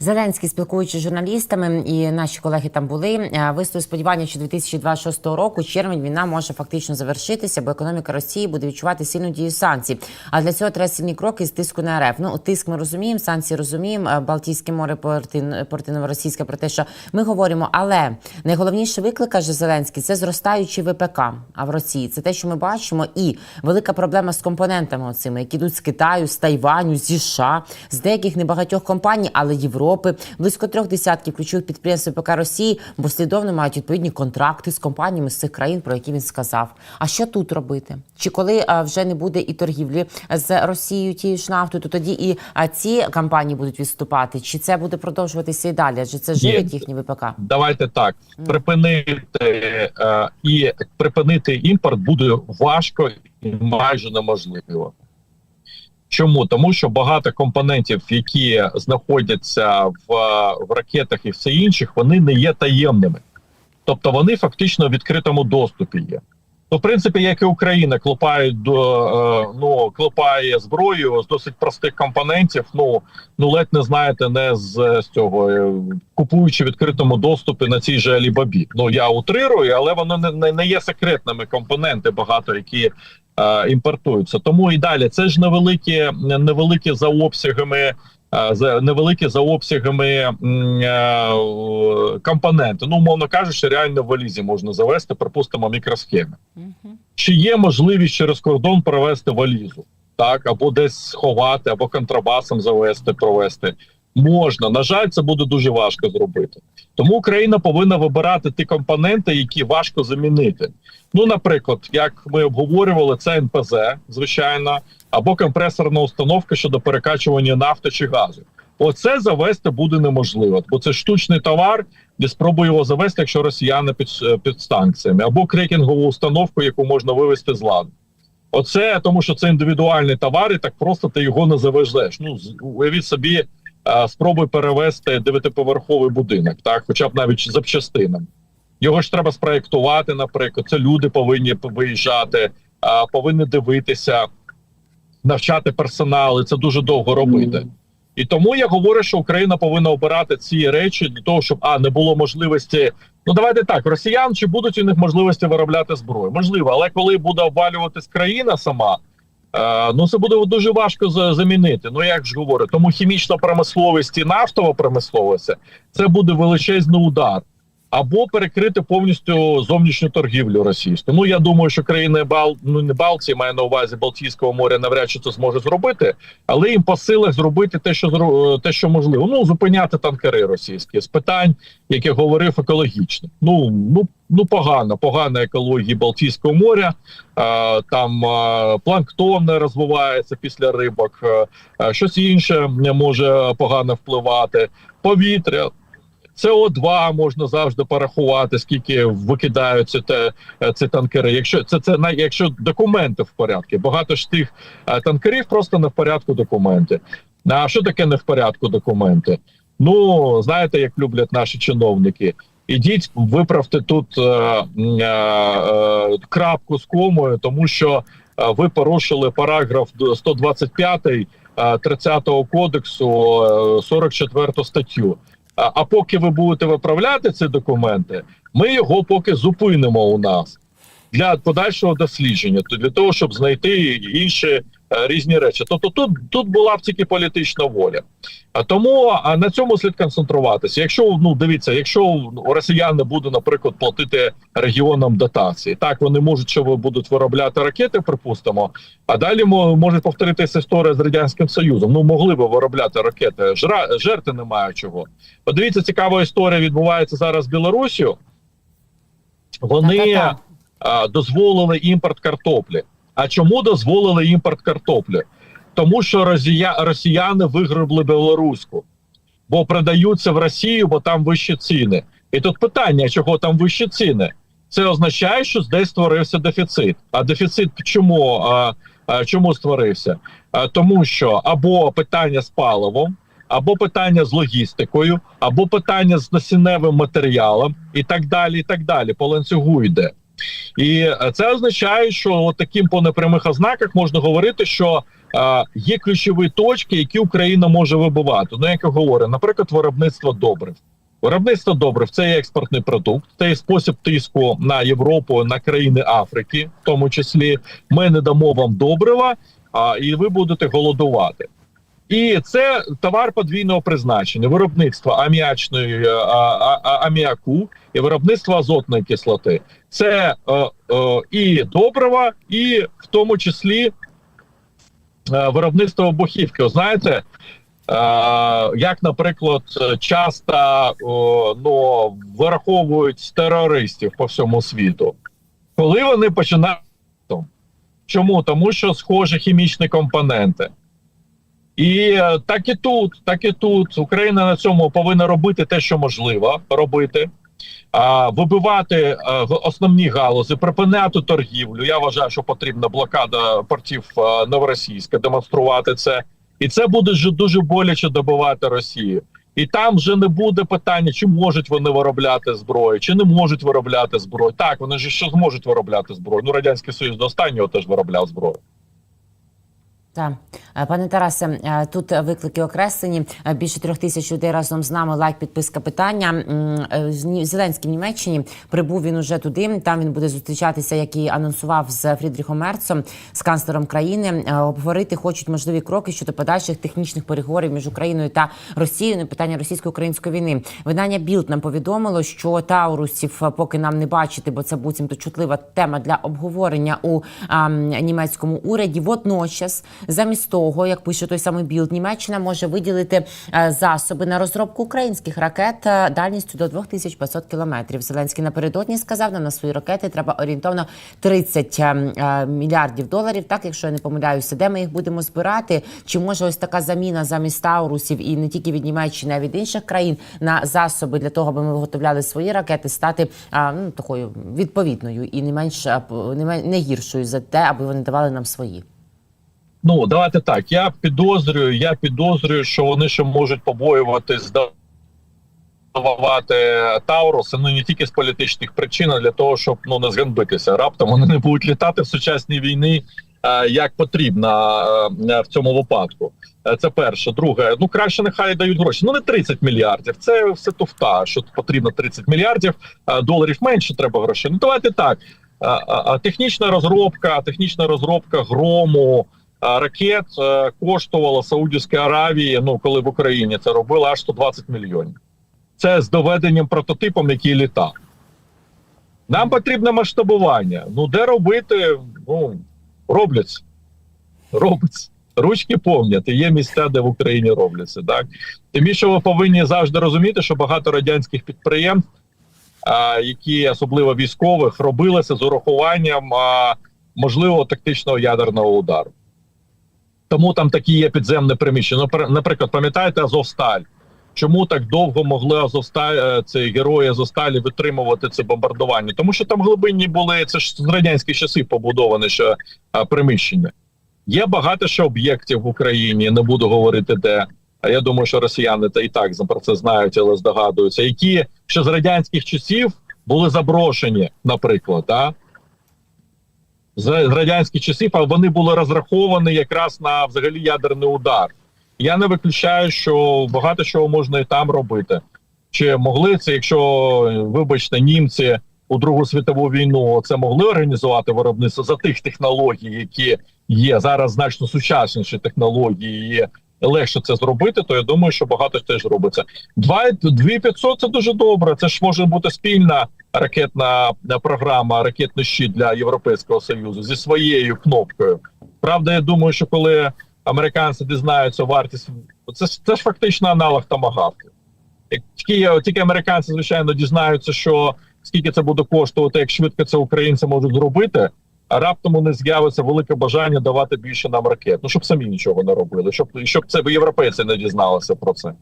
Зеленський, спілкуючись з журналістами, і наші колеги там були, е, висловив сподівання, що 2026 року червень війна може фактично завершитися, бо економіка Росії буде відчувати сильну дію санкцій. А для цього треба сильні кроки з тиску на РФ. Ну тиск ми розуміємо, санкції розуміємо. е, Балтійське море порти, порти новоросійське про те, що ми говоримо. Але найголовніше виклик, каже Зеленський, це зростаючий ВПК. А в Росії це те, що ми бачимо, і велика проблема з компонентами, оцими, які йдуть з Китаю, з Тайваню, зі США, з деяких небагатьох компаній, але Європи. Близько трьох десятків ключових підприємств ВПК Росії послідовно мають відповідні контракти з компаніями з цих країн, про які він сказав. А що тут робити? Чи коли вже не буде і торгівлі з Росією тією ж нафтою, то тоді і ці компанії будуть відступати? Чи це буде продовжуватися і далі? Адже це живить їхні ВПК? Давайте так припинити е, і припинити імпорт буде важко і майже неможливо. Чому? Тому що багато компонентів, які знаходяться в, в ракетах і все інших, вони не є таємними. Тобто вони фактично в відкритому доступі є. Ну, в принципі, як і Україна клопає до е, ну клопає зброю з досить простих компонентів. Ну ну ледь не знаєте, не з, з цього е, купуючи в відкритому доступі на цій же Алібабі. Ну я утрирую, але воно не, не, не є секретними компоненти, багато які імпортуються. Тому і далі це ж невеликі, невеликі за обсягами. е, За невеликі за обсягами е, компоненти. Ну, умовно кажучи, реально в валізі можна завести, припустимо, мікросхеми. Чи є можливість через кордон провести валізу, так або десь сховати, або контрабасом завести, провести можна. На жаль, це буде дуже важко зробити. Тому Україна повинна вибирати ті компоненти, які важко замінити. Ну, наприклад, як ми обговорювали, це НПЗ, звичайно, або компресорна установка щодо перекачування нафти чи газу. Оце завести буде неможливо, бо це штучний товар, де спробує його завести, якщо росіяни під, під санкціями, або крекінгову установку, яку можна вивести з ладу. Оце тому, що це індивідуальний товар, і так просто ти його не завезеш. Ну уявіть собі, спробуй перевезти дев'ятиповерховий будинок, так, хоча б навіть запчастинами. Його ж треба спроєктувати, наприклад. Це люди повинні виїжджати, повинні дивитися, навчати персонал, і це дуже довго робити. І тому я говорю, що Україна повинна обирати ці речі для того, щоб а не було можливості. Ну давайте так, росіян чи будуть у них можливості виробляти зброю? Можливо, але коли буде обвалюватись країна сама, ну це буде дуже важко за- замінити. Ну як ж говорю, тому хімічна промисловість і нафтова промисловість це буде величезний удар. Або перекрити повністю зовнішню торгівлю російську. Ну я думаю, що країни Бал ну не Балтії, має на увазі Балтійського моря, навряд чи це зможе зробити, але їм по силах зробити те, що зро- те, що можливо. Ну зупиняти танкери російські з питань, як говорив, екологічних. Ну ну ну погано, погана екологія Балтійського моря. Е, там е, планктон не розвивається після рибок, е, е, щось інше може погано впливати. Повітря. СО2 можна завжди порахувати, скільки викидаються те, е, ці танкери. Якщо це це на якщо документи в порядку, багато ж тих е, танкерів просто не в порядку документи. А що таке не в порядку документи? Ну знаєте, як люблять наші чиновники. Ідіть, виправте тут е, е, е, крапку з комою, тому що ви порушили параграф 125 е, 30-го кодексу, е, 44 статтю. А, а поки ви будете виправляти ці документи, ми його поки зупинимо у нас для подальшого дослідження, то для того, щоб знайти інші різні речі. Тобто, тут тут була б тільки політична воля. А тому а на цьому слід концентруватися. Якщо ну дивіться, якщо у росіян не буде, наприклад, платити регіонам дотації, так вони можуть що будуть виробляти ракети, припустимо. А далі мо- може повторитися історія з радянським союзом. Ну могли би виробляти ракети. Жра жерти немає чого. Подивіться, цікава історія відбувається зараз з Білорусію. Вони Та-та-та. а, дозволили імпорт картоплі. А чому дозволили імпорт картоплі? Тому що росія, росіяни вигребли білоруську, бо продаються в Росію, бо там вищі ціни. І тут питання, чого там вищі ціни? Це означає, що десь створився дефіцит. А дефіцит чому, а, а, чому створився? А, тому що або питання з паливом, або питання з логістикою, або питання з насінневим матеріалом, і так далі. І так далі. По ланцюгу йде. І е, це означає, що таким по непрямих ознаках можна говорити, що е, є ключові точки, які Україна може вибивати. Ну, як я говорю, наприклад, виробництво добрив. Виробництво добрив це є експортний продукт, це є спосіб тиску на Європу, на країни Африки, в тому числі. Ми не дамо вам добрива, а, і ви будете голодувати. І це товар подвійного призначення: виробництво аміачної е, аміаку і виробництво азотної кислоти. Це е, е, і добрива, і в тому числі е, виробництво обухівки. О, Знаєте, е, як, наприклад, часто о, ну, вираховують терористів по всьому світу, коли вони починають. Чому? Тому що схожі хімічні компоненти. І е, так і тут, так і тут Україна на цьому повинна робити те, що можливо робити, а, вибивати е, основні галузі, припиняти торгівлю. Я вважаю, що потрібна блокада портів е, новоросійська, демонструвати це, і це буде ж дуже боляче добивати Росію. І там вже не буде питання, чи можуть вони виробляти зброю, чи не можуть виробляти зброю. Так, вони ж ще зможуть виробляти зброю. Ну радянський союз до останнього теж виробляв зброю. Так, Е, пане Тарасе, е, тут виклики окреслені. Е, Більше трьох тисяч людей разом з нами. Лайк, підписка, питання. Зеленський в Німеччині прибув він уже туди. Там він буде зустрічатися, як і анонсував з Фрідріхом Мерцом, з канцлером країни. Обговорити хочуть можливі кроки щодо подальших технічних переговорів між Україною та Росією. на Питання російсько-української війни. Видання Білд нам повідомило, що таурусів поки нам не бачити, бо це буцімто чутлива тема для обговорення у а, німецькому уряді. Водночас, замість того, як пише той самий Білд, Німеччина може виділити е, засоби на розробку українських ракет е, дальністю до 2500 кілометрів. Зеленський напередодні сказав, нам на свої ракети треба орієнтовно 30 е, мільярдів доларів. Так, якщо я не помиляюся, де ми їх будемо збирати? Чи може ось така заміна замість таурусів і не тільки від Німеччини, а від інших країн на засоби для того, аби ми виготовляли свої ракети, стати ну такою відповідною і не менш не, мен- не гіршою за те, аби вони давали нам свої. Ну, давайте так. Я підозрюю, я підозрюю, що вони ще можуть побоюватись здавати Тауруси, ну не тільки з політичних причин, а для того, щоб ну не зганбитися. Раптом вони не будуть літати в сучасній війні е, як потрібно е, в цьому випадку. Е, Це перше. Друге, ну краще нехай дають гроші. Ну не 30 мільярдів. Це все туфта. Що потрібно 30 мільярдів доларів менше треба грошей. Ну давайте так. Технічна розробка, технічна розробка грому. Ракет е, коштувала Саудівській Аравії, ну коли в Україні це робили аж 120 мільйонів. Це з доведенням прототипом, який літав. Нам потрібне масштабування. Ну, де робити? Ну, робляться. Робиться. Ручки помнять, є місця, де в Україні робляться. Так? Тим більше ви повинні завжди розуміти, що багато радянських підприємств, а, які особливо військових, робилися з урахуванням а, можливого тактичного ядерного удару. Тому там такі є підземне приміщення. Ну, наприклад, пам'ятаєте Азовсталь? Чому так довго могли Азовсталь, е, це герої Азовсталі витримувати це бомбардування? Тому що там глибинні були це ж з радянських часів побудоване ще а, приміщення. Є багато ще об'єктів в Україні, не буду говорити де. А я думаю, що росіяни та і так про це знають, але здогадуються, які ще з радянських часів були заброшені, наприклад, да? З радянських часів, а вони були розраховані якраз на взагалі ядерний удар. Я не виключаю, що багато чого можна і там робити. Чи могли це, якщо вибачте, німці у Другу світову війну це могли організувати виробництво за тих технологій, які є зараз значно сучасніші технології, легше це зробити, то я думаю, що багато теж робиться. 2 2500 – це дуже добре. Це ж може бути спільна ракетна е, програма, ракетний щит для Європейського союзу зі своєю кнопкою. Правда, я думаю, що коли американці дізнаються вартість, це, ж- це ж фактично аналог тамагавки. Тільки, тільки американці, звичайно, дізнаються, що скільки це буде коштувати, як швидко це українці можуть зробити. А раптом у них з'явиться велике бажання давати більше нам ракет. Ну щоб самі нічого не робили, щоб щоб це європейці не дізналися про це.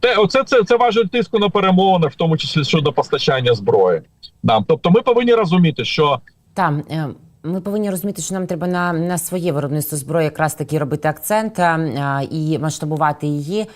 Те, оце це, це важить тиску на перемовинах, в тому числі щодо постачання зброї. Нам, тобто, ми повинні розуміти, що Там е, ми повинні розуміти, що нам треба на, на своє виробництво зброї якраз таки робити акцент е, і масштабувати її.